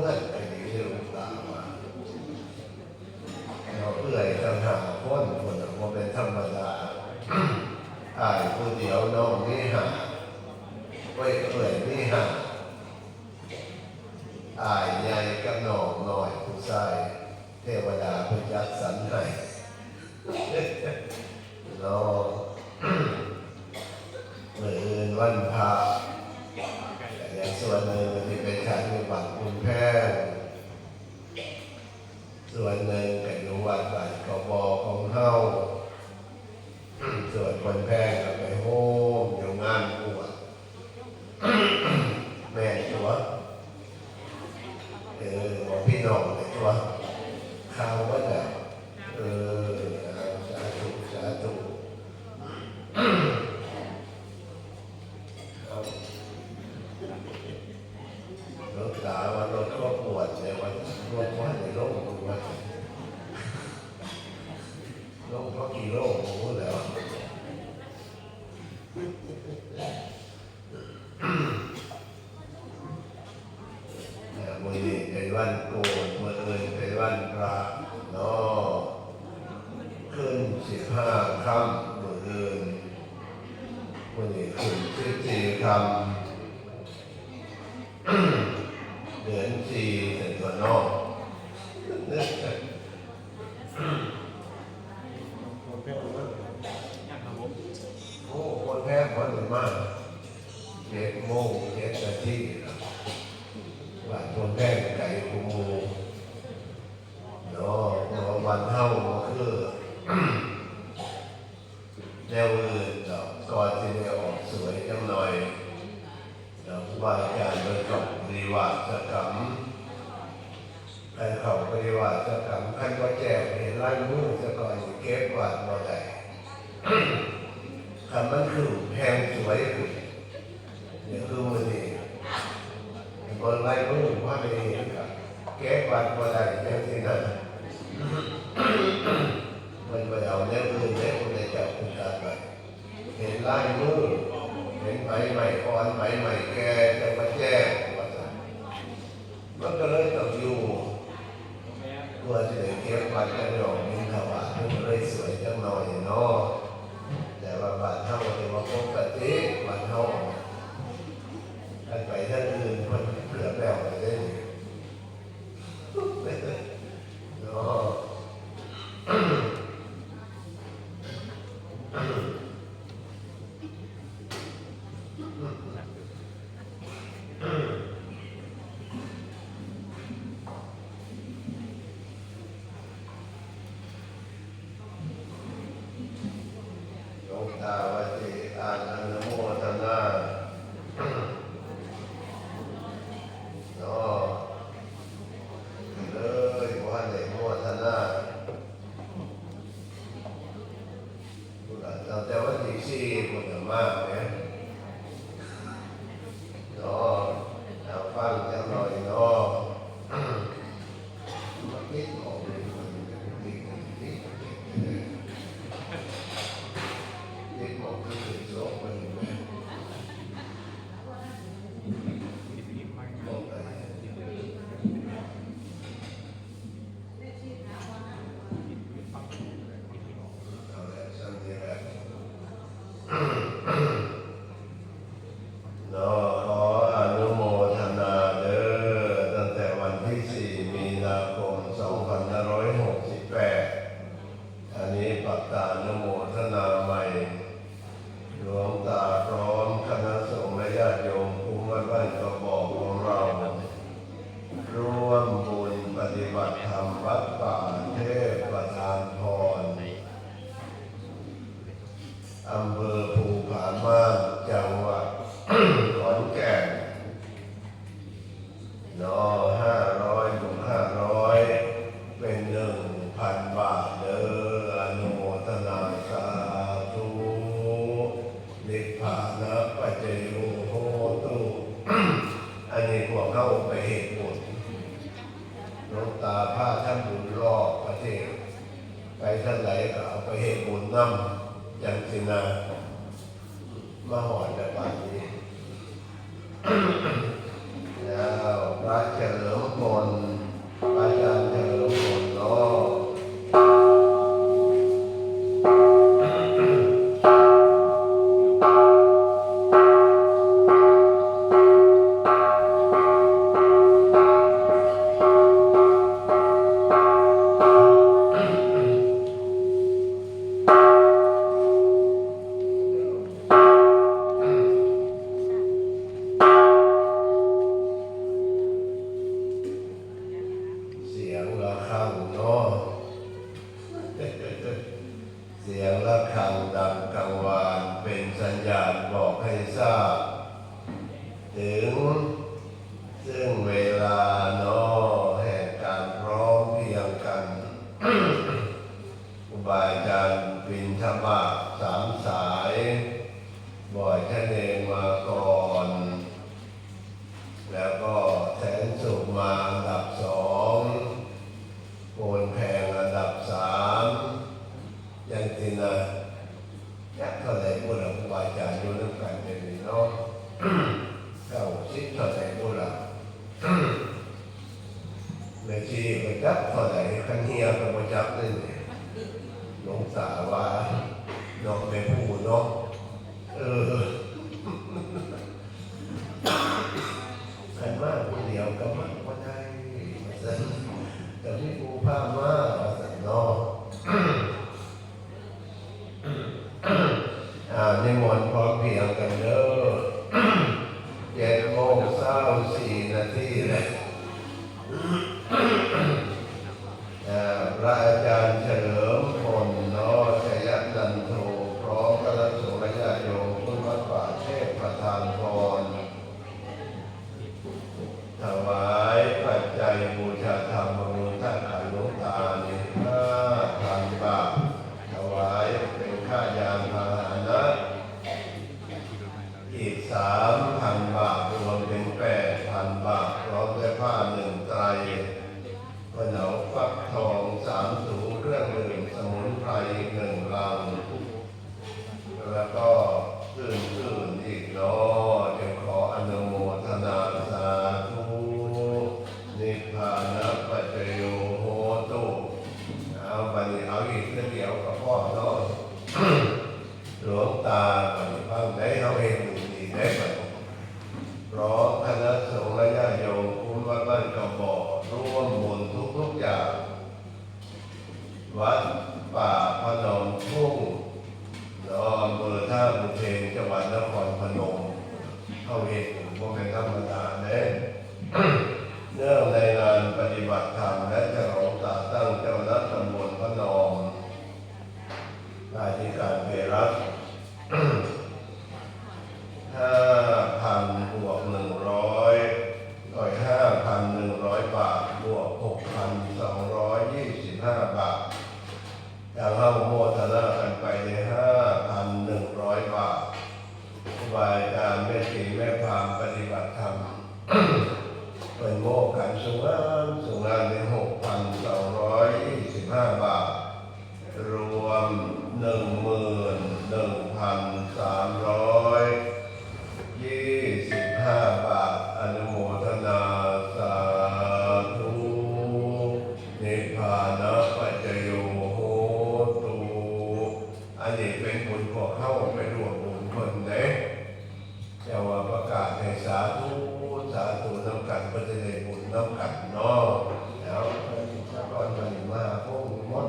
เพื่อนอันนี้ที่หลวงตามาเราเพื่อยต่างหาคนคนน่ะว่าเป็นธรรมดาอายผู้เดียวน้องนี่หาไว้เพื่อยนี่หาอายใหญ่กับน้องน้อยผู้ชายเทวดาพยัดสรรให้น้องเมื่อนวันพระแต่ อย่างส่วนหนึ่งที่เป็นชาติบัตรคุณแพทย์ส่วนหนึ่งเป็นวัดบัตรกบของเฮาส่วนคนแพทย์ก็ไปโฮมอยู่งานบวชแม่ตัวเออบอพี่น้องเลยตัวข่าวว่าจะเอออาสาธุสาธุ วันโกนมือคืนเป็นวันพระเนาะขึ้นสิบห้าค่ำมือคืนวันนี้ขึ้นสิบสี่ค่ำเดือนสี่เดือนวันนอกโอ้คนแพ้คนมากเจ็ดโมงเจ็ดนาทีแล้ว ว่าคนแรกไก่คูมูเนาะเนาะวันเท่าก็คือ แนวอื่นเนาะก่อนที่จะออกสวยจังหน่อยเนาะว่าการเดินกับปริวาสกรรมใครเขาปริวาสกรร มใครก็แจกเห็นไล่มือสะก่อนเก็บกวาดบ่ได้คำมันคือแพงสวยคือเนี่ยคือมือนี้คนไล่ก็หนุ่มว่าไม่เห็นกับแก้กวาดบ่ได้จังที่นั่นมันไปเอาแนวอื่นแนวคนในจ้าคุณตาไปเห็นลายมือเห็นไหมใหม่อ่อนไหมใหม่แกจะมาแจ้งว่ามันก็เลยต้องอยู่เพื่ อจะได้เก็บวัดกันดอกมินทบาทมันก็เลยสวยจังหน่อยเนาะแต่ว่าบาทเท่าที่ว่าปกติบาทเท่าท่านไปท่านอื่นมันเกือบแล้วไปได้เนาะ นนี้ปัำจังสินามาหอด ทางดังกังวานเป็นสัญญาณบอกให้ทราบ ถึง ซึ่งเวลาโนแห่งการพร้อมเพียงกันอุบายจันปินธบาสามสาย บ่อยแค่เน ပါကြရုပ်လုပ်ကံတယ်နော် செய்கிற Gracias. จังหวัดนครพนมเข้าเวรผมก็เป็นธรรมดาแน่เนื่องในงานปฏิบัติธรรมนะ สูงงามสูงงามในหกพันสองร้อยสิบห้าบาท รวมหนึ่งหมื่นหนึ่งพันสามร้อยยี่สิบห้าบาท อนุโมทนาสาธุนิพพานะปัจจโยโหตุอันนี้เป็นผลของเข้า